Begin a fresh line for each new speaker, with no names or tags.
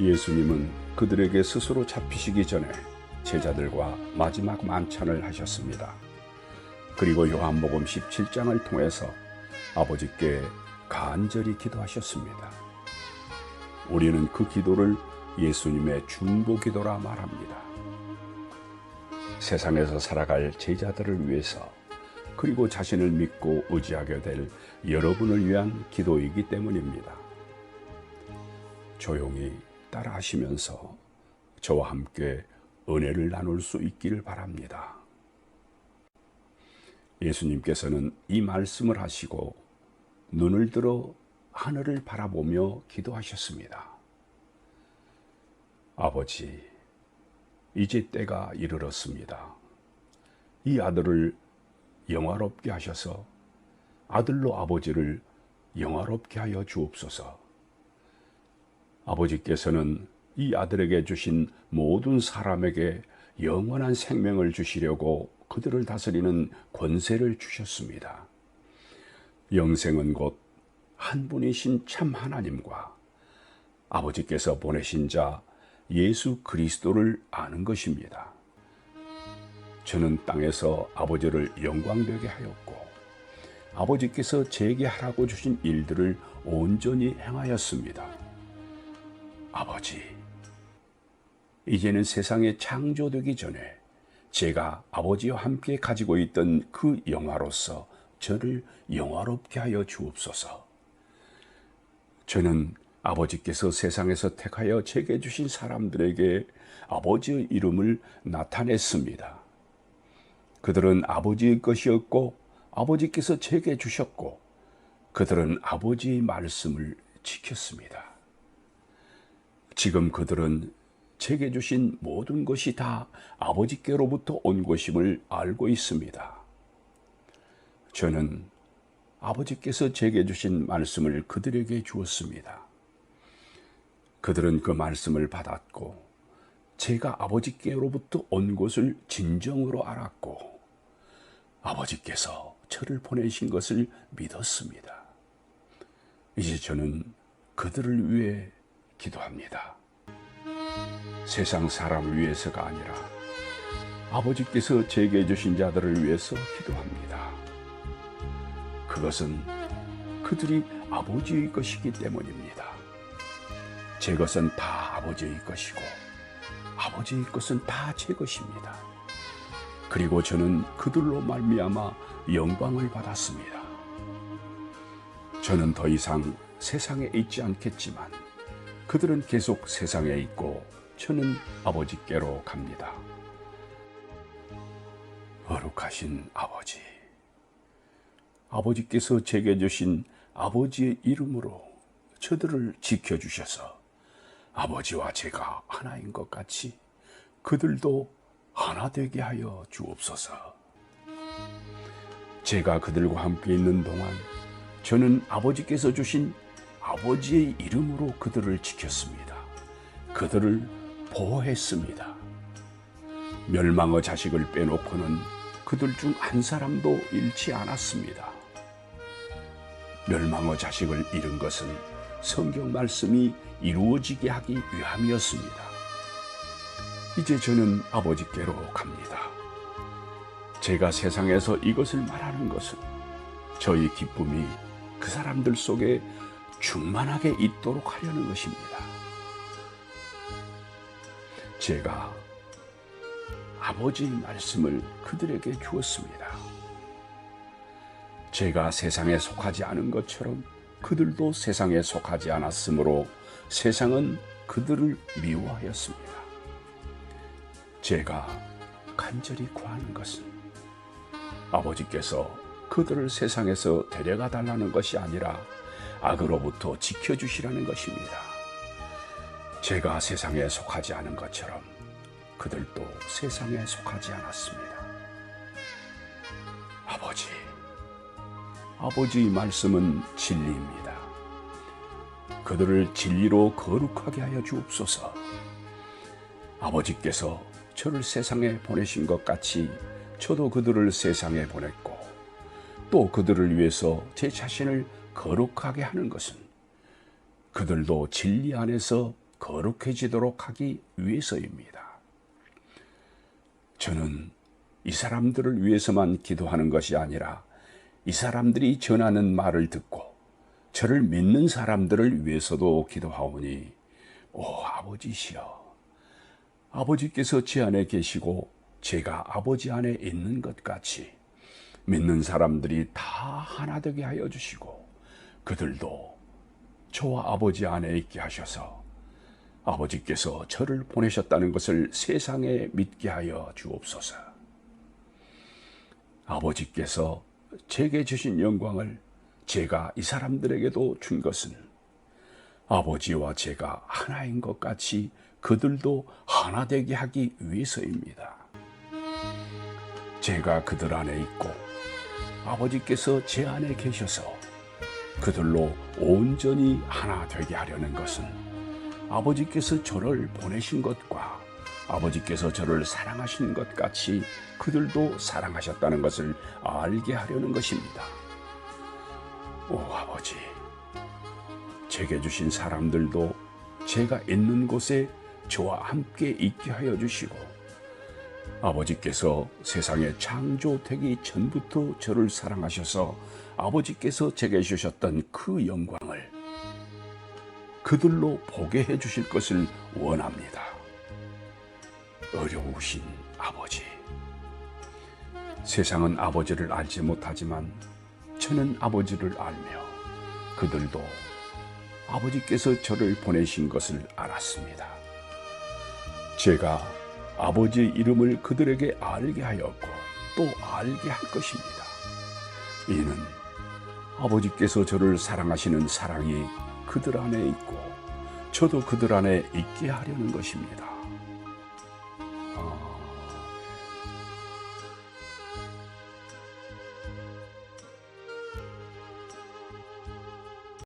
예수님은 그들에게 스스로 잡히시기 전에 제자들과 마지막 만찬을 하셨습니다. 그리고 요한복음 17장을 통해서 아버지께 간절히 기도하셨습니다. 우리는 그 기도를 예수님의 중보 기도라 말합니다. 세상에서 살아갈 제자들을 위해서 그리고 자신을 믿고 의지하게 될 여러분을 위한 기도이기 때문입니다. 조용히 따라 하시면서 저와 함께 은혜를 나눌 수 있기를 바랍니다. 예수님께서는 이 말씀을 하시고 눈을 들어 하늘을 바라보며 기도하셨습니다. 아버지, 이제 때가 이르렀습니다. 이 아들을 영화롭게 하셔서 아들로 아버지를 영화롭게 하여 주옵소서. 아버지께서는 이 아들에게 주신 모든 사람에게 영원한 생명을 주시려고 그들을 다스리는 권세를 주셨습니다. 영생은 곧 한 분이신 참 하나님과 아버지께서 보내신 자 예수 그리스도를 아는 것입니다. 저는 땅에서 아버지를 영광되게 하였고 아버지께서 제게 하라고 주신 일들을 온전히 행하였습니다. 아버지, 이제는 세상에 창조되기 전에 제가 아버지와 함께 가지고 있던 그 영화로서 저를 영화롭게 하여 주옵소서. 저는 아버지께서 세상에서 택하여 제게 주신 사람들에게 아버지의 이름을 나타냈습니다. 그들은 아버지의 것이었고 아버지께서 제게 주셨고 그들은 아버지의 말씀을 지켰습니다. 지금 그들은 제게 주신 모든 것이 다 아버지께로부터 온 것임을 알고 있습니다. 저는 아버지께서 제게 주신 말씀을 그들에게 주었습니다. 그들은 그 말씀을 받았고 제가 아버지께로부터 온 것을 진정으로 알았고 아버지께서 저를 보내신 것을 믿었습니다. 이제 저는 그들을 위해 기도합니다. 세상 사람을 위해서가 아니라 아버지께서 제게 주신 자들을 위해서 기도합니다. 그것은 그들이 아버지의 것이기 때문입니다. 제 것은 다 아버지의 것이고 아버지의 것은 다 제 것입니다. 그리고 저는 그들로 말미암아 영광을 받았습니다. 저는 더 이상 세상에 있지 않겠지만 그들은 계속 세상에 있고 저는 아버지께로 갑니다. 거룩하신 아버지. 아버지께서 제게 주신 아버지의 이름으로 저들을 지켜주셔서 아버지와 제가 하나인 것 같이 그들도 하나 되게 하여 주옵소서. 제가 그들과 함께 있는 동안 저는 아버지께서 주신 아버지의 이름으로 그들을 지켰습니다. 그들을 보호했습니다. 멸망의 자식을 빼놓고는 그들 중 한 사람도 잃지 않았습니다. 멸망의 자식을 잃은 것은 성경 말씀이 이루어지게 하기 위함이었습니다. 이제 저는 아버지께로 갑니다. 제가 세상에서 이것을 말하는 것은 저희 기쁨이 그 사람들 속에 충만하게 있도록 하려는 것입니다. 제가 아버지의 말씀을 그들에게 주었습니다. 제가 세상에 속하지 않은 것처럼 그들도 세상에 속하지 않았으므로 세상은 그들을 미워하였습니다. 제가 간절히 구하는 것은 아버지께서 그들을 세상에서 데려가 달라는 것이 아니라 악으로부터 지켜주시라는 것입니다. 제가 세상에 속하지 않은 것처럼 그들도 세상에 속하지 않았습니다. 아버지, 아버지의 말씀은 진리입니다. 그들을 진리로 거룩하게 하여 주옵소서. 아버지께서 저를 세상에 보내신 것 같이 저도 그들을 세상에 보냈고 또 그들을 위해서 제 자신을 거룩하게 하는 것은 그들도 진리 안에서 거룩해지도록 하기 위해서입니다. 저는 이 사람들을 위해서만 기도하는 것이 아니라 이 사람들이 전하는 말을 듣고 저를 믿는 사람들을 위해서도 기도하오니 오 아버지시여 아버지께서 제 안에 계시고 제가 아버지 안에 있는 것 같이 믿는 사람들이 다 하나 되게 하여 주시고 그들도 저와 아버지 안에 있게 하셔서 아버지께서 저를 보내셨다는 것을 세상에 믿게 하여 주옵소서. 아버지께서 제게 주신 영광을 제가 이 사람들에게도 준 것은 아버지와 제가 하나인 것 같이 그들도 하나 되게 하기 위해서입니다. 제가 그들 안에 있고 아버지께서 제 안에 계셔서 그들로 온전히 하나 되게 하려는 것은 아버지께서 저를 보내신 것과 아버지께서 저를 사랑하신 것 같이 그들도 사랑하셨다는 것을 알게 하려는 것입니다. 오 아버지, 제게 주신 사람들도 제가 있는 곳에 저와 함께 있게 하여 주시고 아버지께서 세상에 창조되기 전부터 저를 사랑하셔서 아버지께서 제게 주셨던 그 영광을 그들로 보게 해 주실 것을 원합니다. 어려우신 아버지. 세상은 아버지를 알지 못하지만 저는 아버지를 알며 그들도 아버지께서 저를 보내신 것을 알았습니다. 제가 아버지의 이름을 그들에게 알게 하였고 또 알게 할 것입니다. 이는 아버지께서 저를 사랑하시는 사랑이 그들 안에 있고 저도 그들 안에 있게 하려는 것입니다.